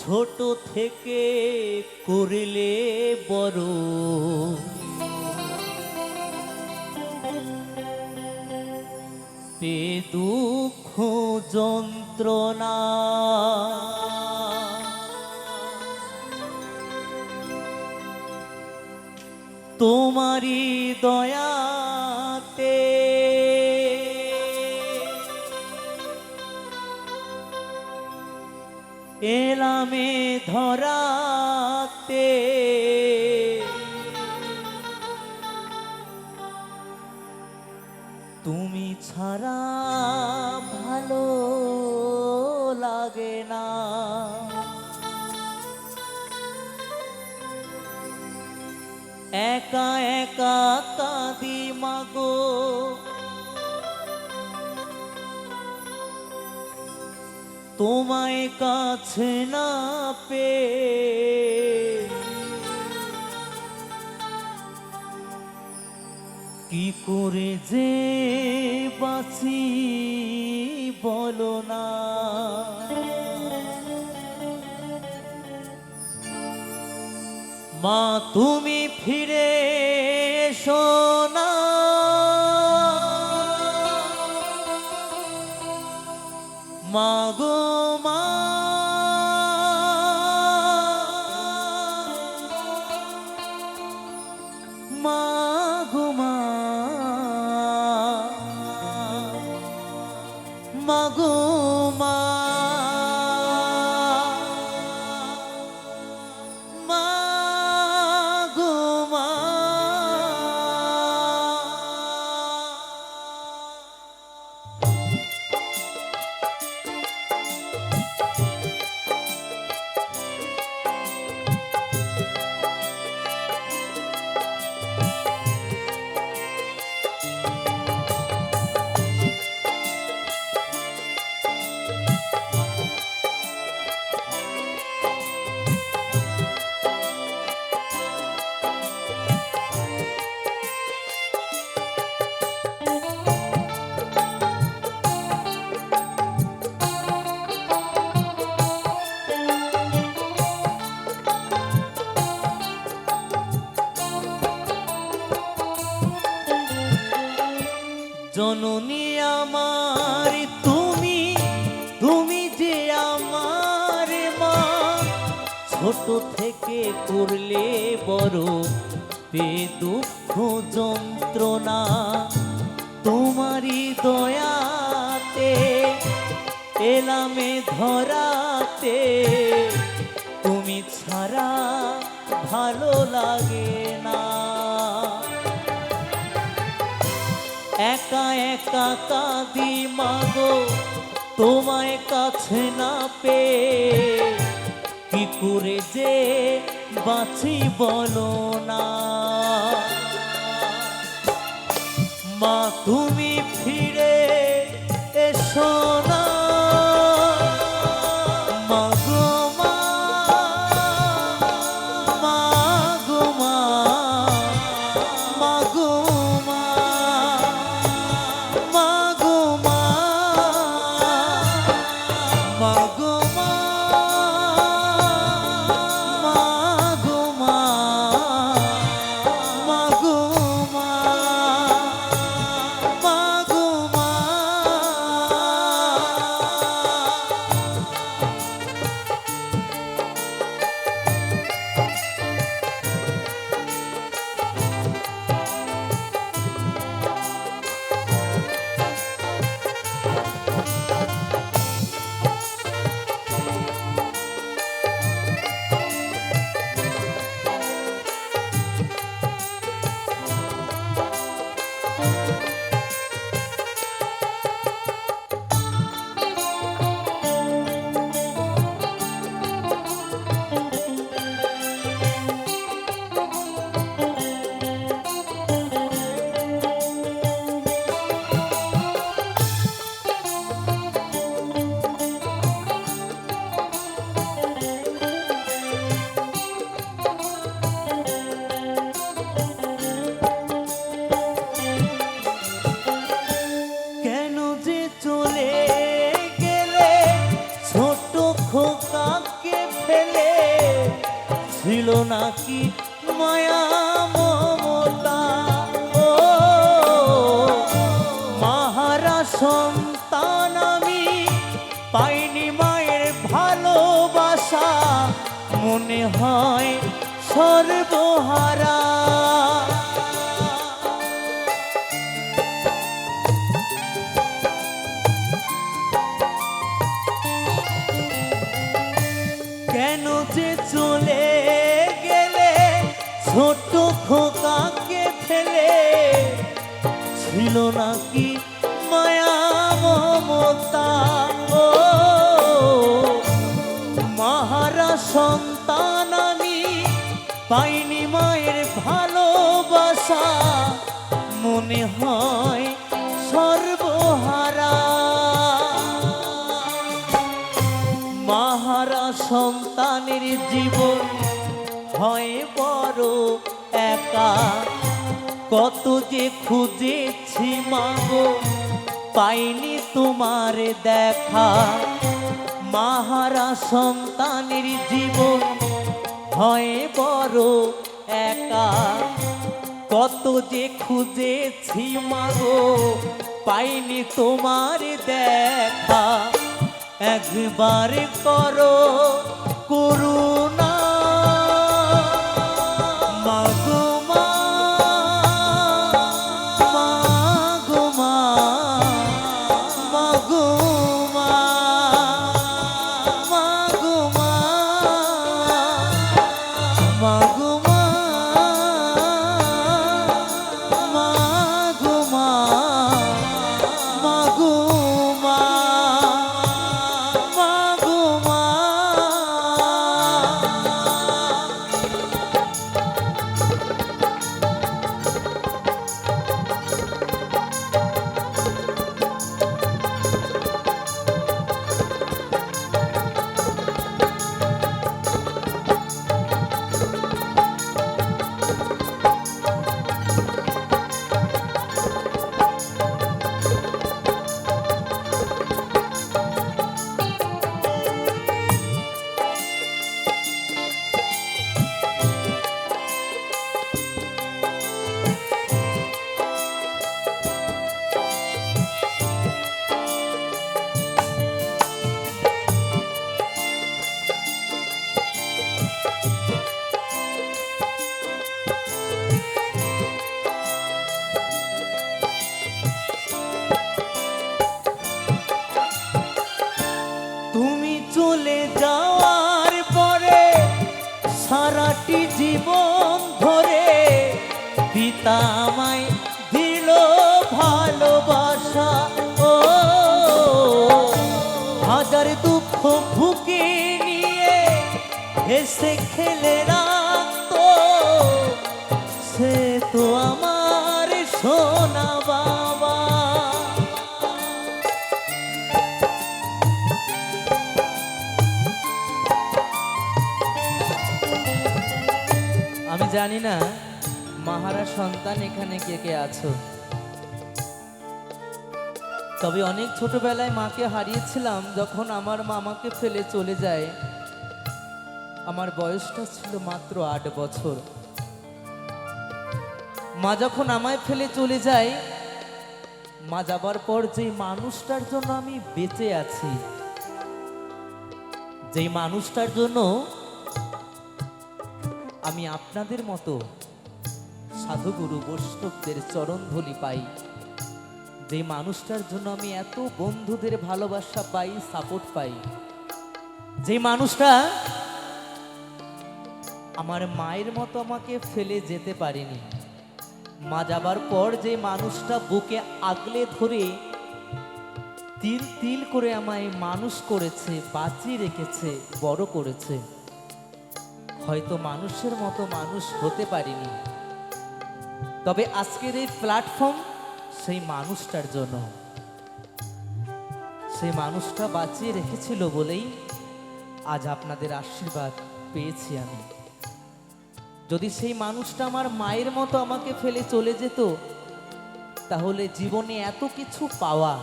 ছোট থেকে করলে বড়। পে দুঃখ যন্ত্রণা। তোমারই দয়াতে এলামে ধরাতে। তুমি ছাড়া ভালো লাগে না। একা একা কাঁদি মাগো। তোমায় কাছে না পে কি করে যে বাঁচি বলো না। মা তুমি ফিরে এসো ছোট থেকে করলে বড় পে দুঃখ যন্ত্রণা তোমারই দয়াতে, এলামে ধরাতে। তুমি ছাড়া ভালো লাগে না। একা একা কাঁদি মাগো, তোমায় কাছে না পে কি করে যে বাঁচি বলো না। মা তুমি ফিরে মায়া ছোট খোকাকে ফেলে ছিল নাকি মায়া মমতা? মাহারা সন্তান আমি পাইনি মায়ের ভালোবাসা। মনে হয় সর্বহারা। মাহারা সন্তানের জীবন হয় বড় একা। কত যে খুঁজেছি মাগো পাইনি তোমার দেখা। মাহারা সন্তানের জীবন হয় বড় একা। কত যে খুঁজেছি মাগো পাইনি তোমার দেখা। একবার করো করুণা জানি না, মাহারা সন্তান এখানে কে কে আছো। তবে অনেক ছোটবেলায় মাকে হারিয়েছিলাম, যখন আমার মা আমাকে ফেলে চলে যায়। আমার বয়সটা ছিল মাত্র আট বছর। মা যখন আমায় ফেলে চলে যায়, মা যাবার পর যে মানুষটার জন্য আমি বেঁচে আছি, যেই মানুষটার জন্য আমি আপনাদের মতো সাধুগুরু বৈষ্ণবদের চরণধলি পাই। যে মানুষটার জন্য আমি এত বন্ধুদের ভালোবাসা পাই সাপোর্ট পাই। যে মানুষটা আমার মায়ের মতো আমাকে ফেলে যেতে পারেনি। মা যাবার পর যে মানুষটা বুকে আগলে ধরে তিল তিল করে আমায় মানুষ করেছে, বাঁচিয়ে রেখেছে, বড় করেছে। হয়তো মানুষের মতো মানুষ হতে পারিনি। তবে আজকের এই প্ল্যাটফর্ম সেই মানুষটার জন্য। সেই মানুষটা বাঁচিয়ে রেখেছিল বলেই আজ আপনাদের আশীর্বাদ পেয়েছি আমি। যদি সেই মানুষটা আমার মায়ের মতো আমাকে ফেলে চলে যেত, তাহলে জীবনে এত কিছু পাওয়া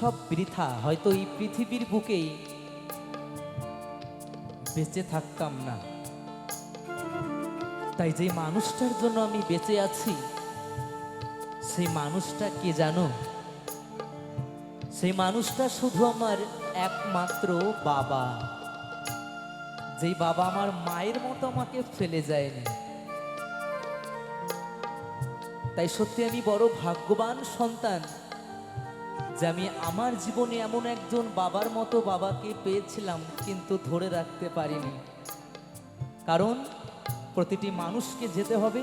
সব বৃথা। হয়তো এই পৃথিবীর বুকেই বেঁচে থাকতাম না। তাই যে মানুষটার জন্য আমি বেঁচে আছি সেই মানুষটা কে জানো? সেই মানুষটা শুধু আমার একমাত্র বাবা। যেই বাবা আমার মায়ের মতো আমাকে ফেলে যায়নি। তাই সত্যি আমি বড় ভাগ্যবান সন্তান। যে আমি আমার জীবনে এমন একজন বাবার মতো বাবাকে পেয়েছিলাম, কিন্তু ধরে রাখতে পারিনি। কারণ প্রতিটি মানুষকে যেতে হবে।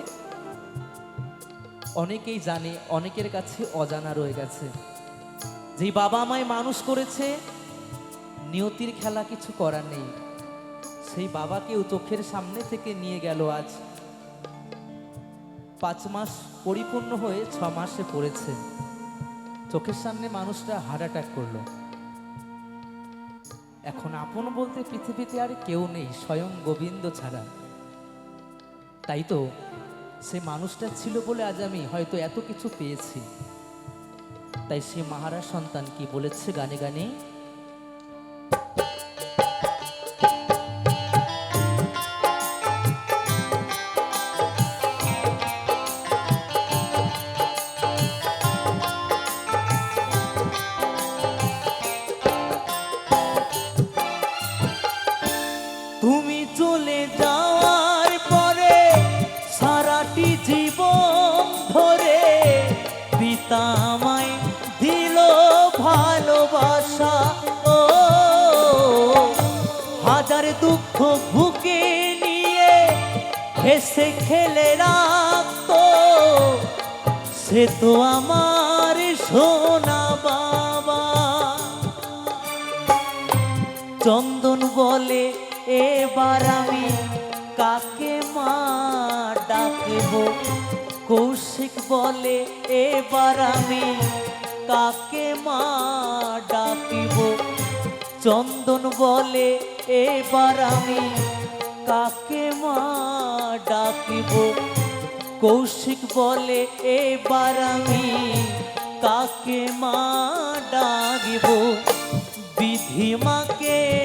অনেকেই জানে, অনেকের কাছে অজানা রয়ে গেছে। যেই বাবা আমায় মানুষ করেছে, নিয়তির খেলা কিছু করার নেই। সেই বাবাকেও চোখের সামনে থেকে নিয়ে গেল আজ। পাঁচ মাস পরিপূর্ণ হয়ে ছ মাসে পড়েছে। চোখের সামনে মানুষটা হার্ট অ্যাটাক করল। এখন আপন বলতে পৃথিবীতে আর কেউ নেই, স্বয়ং গোবিন্দ ছাড়া। তাই তো সে মানুষটা ছিল বলে আজ আমি হয়তো এত কিছু পেয়েছি। তাই সে মহারাজ সন্তান কি বলেছে গানে গানে বুকে নিয়ে হেসে খেলে রাখতো। সে তো আমার সোনা বাবা। চন্দন বলে, এবার আমি কাকে মা ডাকব? কৌশিক বলে, এবার আমি কাকে মা ডাকিব? চন্দন বলে এবার আমি কাকে মা ডাকিব? কৌশিক বলে এবার আমি কাকে মা ডাকিব? বিধি মাকে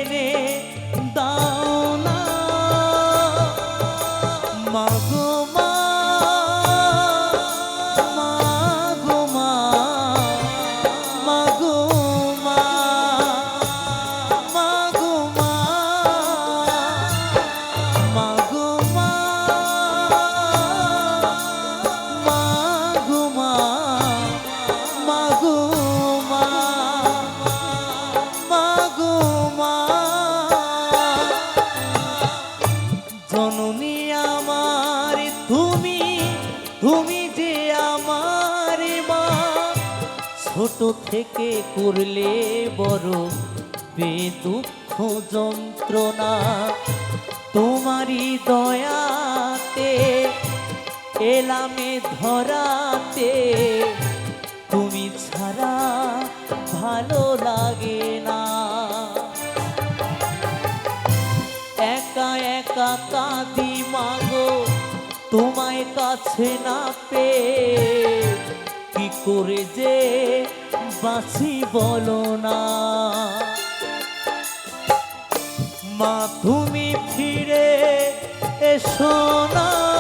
থেকে করলে বড় বেদুঃখ যন্ত্রণা। তোমারই দয়াতে, এলামে ধরাতে, তুমি ছাড়া ভালো লাগে না। একা একা কাঁদি মাগো, তোমায় কাছে না পে কি করে যে বাঁচি বলো না। মা তুমি ফিরে এসো না।